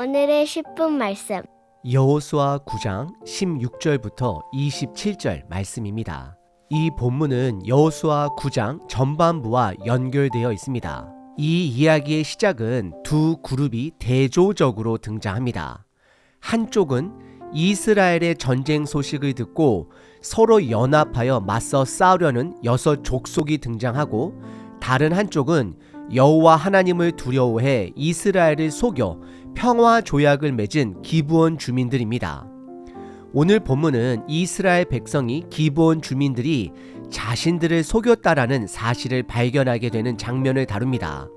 오늘의 10분 말씀. 여호수아 9장 16절부터 27절 말씀입니다. 이 본문은 여호수아 9장 전반부와 연결되어 있습니다. 이 이야기의 시작은 두 그룹이 대조적으로 등장합니다. 한쪽은 이스라엘의 전쟁 소식을 듣고 서로 연합하여 맞서 싸우려는 여섯 족속이 등장하고 다른 한쪽은 여호와 하나님을 두려워해 이스라엘을 속여 평화 조약을 맺은 기브온 주민들입니다. 오늘 본문은 이스라엘 백성이 기브온 주민들이 자신들을 속였다라는 사실을 발견하게 되는 장면을 다룹니다.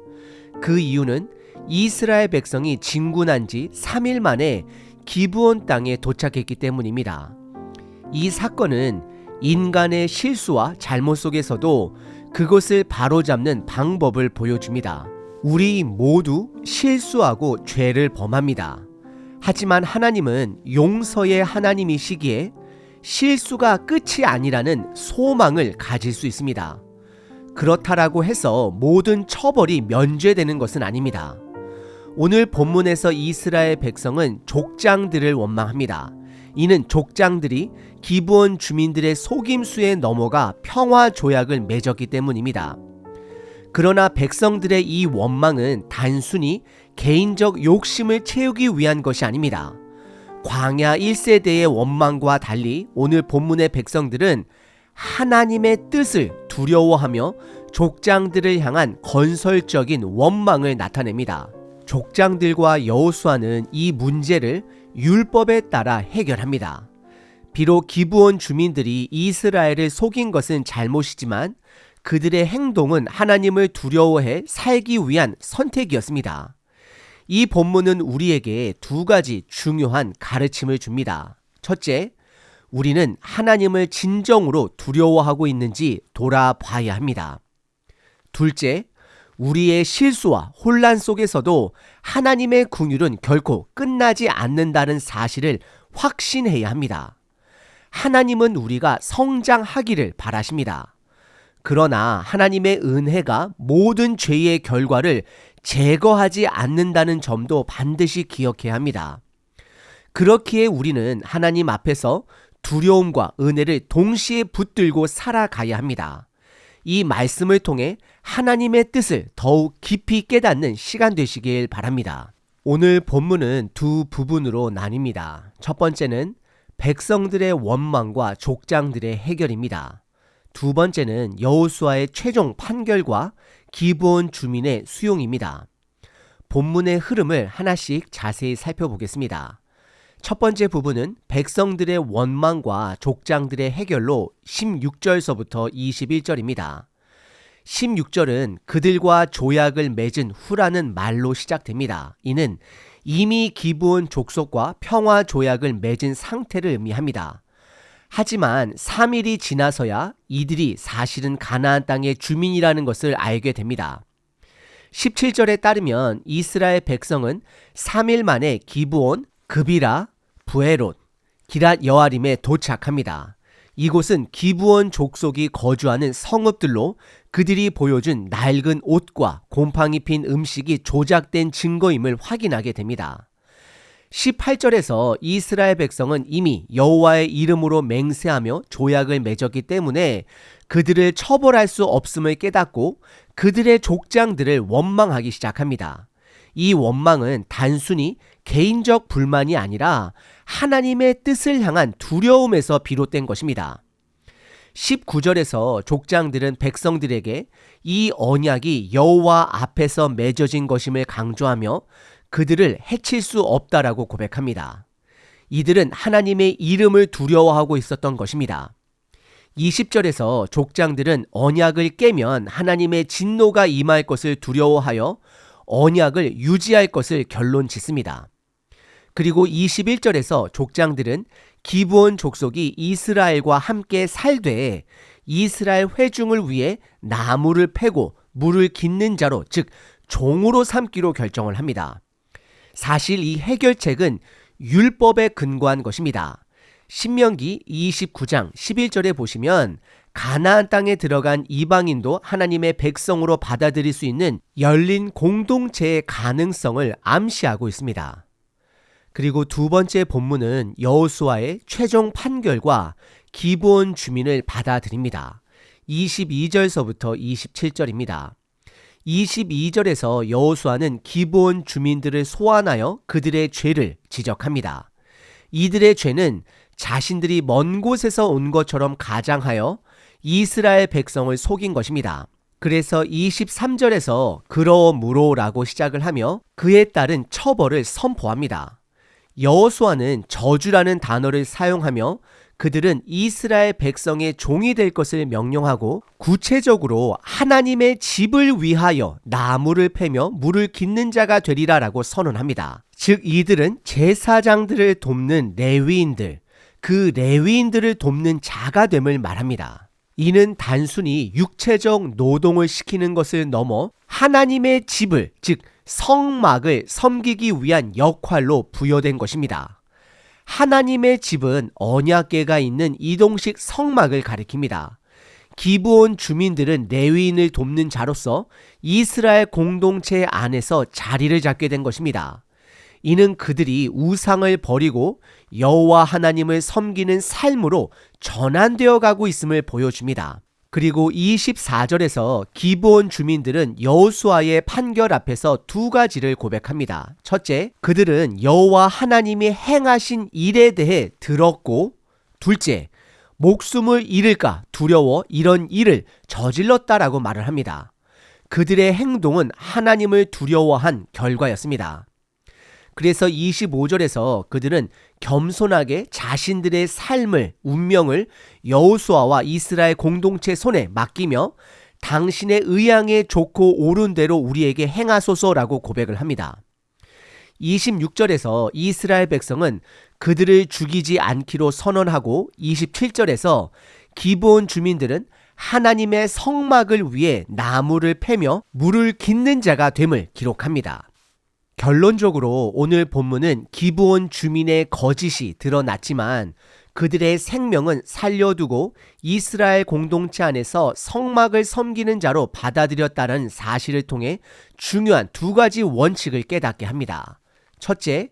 그 이유는 이스라엘 백성이 진군한 지 3일 만에 기브온 땅에 도착했기 때문입니다. 이 사건은 인간의 실수와 잘못 속에서도 그것을 바로잡는 방법을 보여줍니다. 우리 모두 실수하고 죄를 범합니다. 하지만 하나님은 용서의 하나님이시기에 실수가 끝이 아니라는 소망을 가질 수 있습니다. 그렇다라고 해서 모든 처벌이 면제되는 것은 아닙니다. 오늘 본문에서 이스라엘 백성은 족장들을 원망합니다. 이는 족장들이 기브온 주민들의 속임수에 넘어가 평화 조약을 맺었기 때문입니다. 그러나 백성들의 이 원망은 단순히 개인적 욕심을 채우기 위한 것이 아닙니다. 광야 1세대의 원망과 달리 오늘 본문의 백성들은 하나님의 뜻을 두려워하며 족장들을 향한 건설적인 원망을 나타냅니다. 족장들과 여호수아는 이 문제를 율법에 따라 해결합니다. 비록 기브온 주민들이 이스라엘을 속인 것은 잘못이지만 그들의 행동은 하나님을 두려워해 살기 위한 선택이었습니다. 이 본문은 우리에게 두 가지 중요한 가르침을 줍니다. 첫째, 우리는 하나님을 진정으로 두려워하고 있는지 돌아봐야 합니다. 둘째, 우리의 실수와 혼란 속에서도 하나님의 궁율은 결코 끝나지 않는다는 사실을 확신해야 합니다. 하나님은 우리가 성장하기를 바라십니다. 그러나 하나님의 은혜가 모든 죄의 결과를 제거하지 않는다는 점도 반드시 기억해야 합니다. 그렇기에 우리는 하나님 앞에서 두려움과 은혜를 동시에 붙들고 살아가야 합니다. 이 말씀을 통해 하나님의 뜻을 더욱 깊이 깨닫는 시간 되시길 바랍니다. 오늘 본문은 두 부분으로 나뉩니다. 첫 번째는 백성들의 원망과 족장들의 해결입니다. 두 번째는 여호수아의 최종 판결과 기브온 주민의 수용입니다. 본문의 흐름을 하나씩 자세히 살펴보겠습니다. 첫 번째 부분은 백성들의 원망과 족장들의 해결로 16절서부터 21절입니다. 16절은 그들과 조약을 맺은 후라는 말로 시작됩니다. 이는 이미 기부온 족속과 평화 조약을 맺은 상태를 의미합니다. 하지만 3일이 지나서야 이들이 사실은 가나안 땅의 주민이라는 것을 알게 됩니다. 17절에 따르면 이스라엘 백성은 3일 만에 기브온, 급이라, 부에롯, 기랏 여아림에 도착합니다. 이곳은 기브온 족속이 거주하는 성읍들로 그들이 보여준 낡은 옷과 곰팡이 핀 음식이 조작된 증거임을 확인하게 됩니다. 18절에서 이스라엘 백성은 이미 여호와의 이름으로 맹세하며 조약을 맺었기 때문에 그들을 처벌할 수 없음을 깨닫고 그들의 족장들을 원망하기 시작합니다. 이 원망은 단순히 개인적 불만이 아니라 하나님의 뜻을 향한 두려움에서 비롯된 것입니다. 19절에서 족장들은 백성들에게 이 언약이 여호와 앞에서 맺어진 것임을 강조하며 그들을 해칠 수 없다라고 고백합니다. 이들은 하나님의 이름을 두려워하고 있었던 것입니다. 20절에서 족장들은 언약을 깨면 하나님의 진노가 임할 것을 두려워하여 언약을 유지할 것을 결론 짓습니다. 그리고 21절에서 족장들은 기브온 족속이 이스라엘과 함께 살되 이스라엘 회중을 위해 나무를 패고 물을 깃는 자로 즉 종으로 삼기로 결정을 합니다. 사실 이 해결책은 율법에 근거한 것입니다. 신명기 29장 11절에 보시면 가나안 땅에 들어간 이방인도 하나님의 백성으로 받아들일 수 있는 열린 공동체의 가능성을 암시하고 있습니다. 그리고 두 번째 본문은 여호수아의 최종 판결과 기브온 주민을 받아들입니다. 22절서부터 27절입니다. 22절에서 여호수아는 기브온 주민들을 소환하여 그들의 죄를 지적합니다. 이들의 죄는 자신들이 먼 곳에서 온 것처럼 가장하여 이스라엘 백성을 속인 것입니다. 그래서 23절에서 그러므로라고 시작을 하며 그에 따른 처벌을 선포합니다. 여호수아는 저주라는 단어를 사용하며 그들은 이스라엘 백성의 종이 될 것을 명령하고 구체적으로 하나님의 집을 위하여 나무를 패며 물을 깃는 자가 되리라라고 선언합니다. 즉 이들은 제사장들을 돕는 레위인들, 그 레위인들을 돕는 자가 됨을 말합니다. 이는 단순히 육체적 노동을 시키는 것을 넘어 하나님의 집을, 즉 성막을 섬기기 위한 역할로 부여된 것입니다. 하나님의 집은 언약계가 있는 이동식 성막을 가리킵니다. 기브온 주민들은 레위인을 돕는 자로서 이스라엘 공동체 안에서 자리를 잡게 된 것입니다. 이는 그들이 우상을 버리고 여호와 하나님을 섬기는 삶으로 전환되어 가고 있음을 보여줍니다. 그리고 24절에서 기브온 주민들은 여호수아의 판결 앞에서 두 가지를 고백합니다. 첫째, 그들은 여호와 하나님이 행하신 일에 대해 들었고, 둘째, 목숨을 잃을까 두려워 이런 일을 저질렀다라고 말을 합니다. 그들의 행동은 하나님을 두려워한 결과였습니다. 그래서 25절에서 그들은 겸손하게 자신들의 삶을 운명을 여호수아와 이스라엘 공동체 손에 맡기며 당신의 의향에 좋고 옳은 대로 우리에게 행하소서라고 고백을 합니다. 26절에서 이스라엘 백성은 그들을 죽이지 않기로 선언하고 27절에서 기브온 주민들은 하나님의 성막을 위해 나무를 패며 물을 깃는 자가 됨을 기록합니다. 결론적으로 오늘 본문은 기브온 주민의 거짓이 드러났지만 그들의 생명은 살려두고 이스라엘 공동체 안에서 성막을 섬기는 자로 받아들였다는 사실을 통해 중요한 두 가지 원칙을 깨닫게 합니다. 첫째,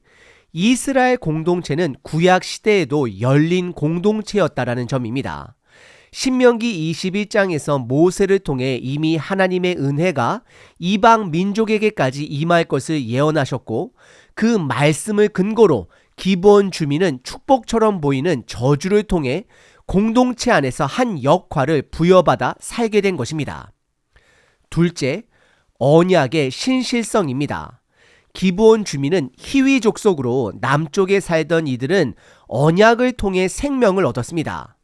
이스라엘 공동체는 구약 시대에도 열린 공동체였다라는 점입니다. 신명기 21장에서 모세를 통해 이미 하나님의 은혜가 이방 민족에게까지 임할 것을 예언하셨고 그 말씀을 근거로 기본 주민은 축복처럼 보이는 저주를 통해 공동체 안에서 한 역할을 부여받아 살게 된 것입니다. 둘째, 언약의 신실성입니다. 기브온 주민은 희위 족속으로 남쪽에 살던 이들은 언약을 통해 생명을 얻었습니다.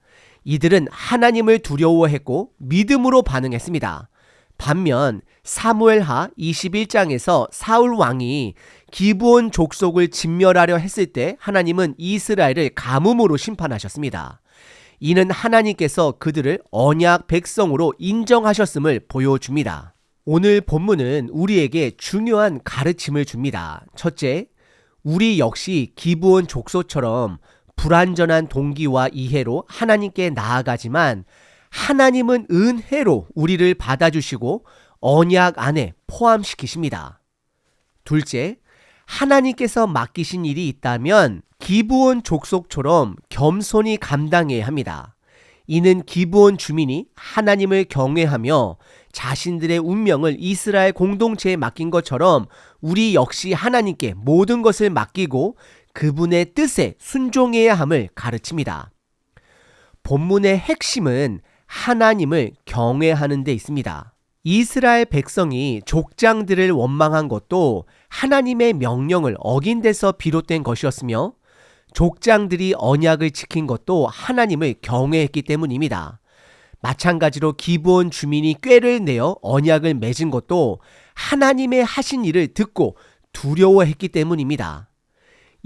이들은 하나님을 두려워했고 믿음으로 반응했습니다. 반면 사무엘하 21장에서 사울 왕이 기브온 족속을 진멸하려 했을 때 하나님은 이스라엘을 가뭄으로 심판하셨습니다. 이는 하나님께서 그들을 언약 백성으로 인정하셨음을 보여줍니다. 오늘 본문은 우리에게 중요한 가르침을 줍니다. 첫째, 우리 역시 기브온 족소처럼 불완전한 동기와 이해로 하나님께 나아가지만 하나님은 은혜로 우리를 받아주시고 언약 안에 포함시키십니다. 둘째, 하나님께서 맡기신 일이 있다면 기부원 족속처럼 겸손히 감당해야 합니다. 이는 기부원 주민이 하나님을 경외하며 자신들의 운명을 이스라엘 공동체에 맡긴 것처럼 우리 역시 하나님께 모든 것을 맡기고 그분의 뜻에 순종해야 함을 가르칩니다. 본문의 핵심은 하나님을 경외하는 데 있습니다. 이스라엘 백성이 족장들을 원망한 것도 하나님의 명령을 어긴 데서 비롯된 것이었으며 족장들이 언약을 지킨 것도 하나님을 경외했기 때문입니다. 마찬가지로 기브온 주민이 꾀를 내어 언약을 맺은 것도 하나님의 하신 일을 듣고 두려워했기 때문입니다.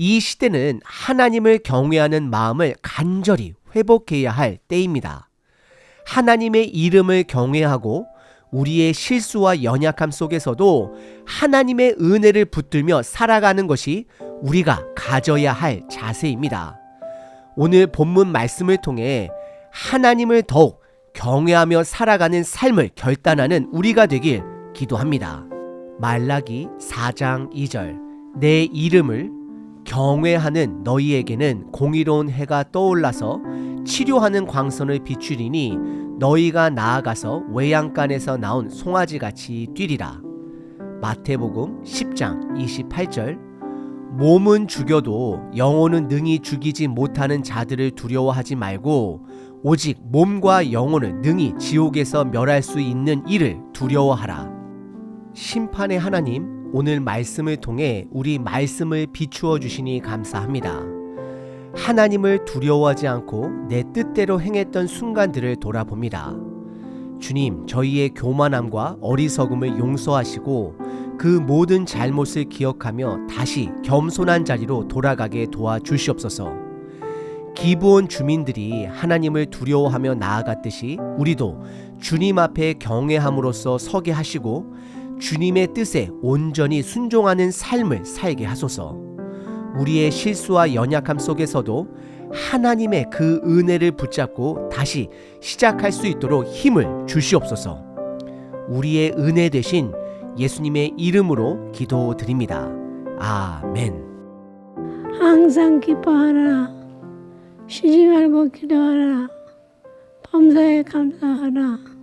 이 시대는 하나님을 경외하는 마음을 간절히 회복해야 할 때입니다. 하나님의 이름을 경외하고 우리의 실수와 연약함 속에서도 하나님의 은혜를 붙들며 살아가는 것이 우리가 가져야 할 자세입니다. 오늘 본문 말씀을 통해 하나님을 더욱 경외하며 살아가는 삶을 결단하는 우리가 되길 기도합니다. 말라기 4장 2절 내 이름을 경외하는 너희에게는 공의로운 해가 떠올라서 치료하는 광선을 비추리니 너희가 나아가서 외양간에서 나온 송아지 같이 뛰리라. 마태복음 10장 28절 몸은 죽여도 영혼은 능히 죽이지 못하는 자들을 두려워하지 말고 오직 몸과 영혼을 능히 지옥에서 멸할 수 있는 이를 두려워하라. 심판의 하나님, 오늘 말씀을 통해 우리 말씀을 비추어 주시니 감사합니다. 하나님을 두려워하지 않고 내 뜻대로 행했던 순간들을 돌아봅니다. 주님, 저희의 교만함과 어리석음을 용서하시고 그 모든 잘못을 기억하며 다시 겸손한 자리로 돌아가게 도와주시옵소서. 기부온 주민들이 하나님을 두려워하며 나아갔듯이 우리도 주님 앞에 경외함으로써 서게 하시고 주님의 뜻에 온전히 순종하는 삶을 살게 하소서. 우리의 실수와 연약함 속에서도 하나님의 그 은혜를 붙잡고 다시 시작할 수 있도록 힘을 주시옵소서. 우리의 은혜 대신 예수님의 이름으로 기도드립니다. 아멘. 항상 기뻐하라. 쉬지 말고 기도하라. 범사에 감사하라.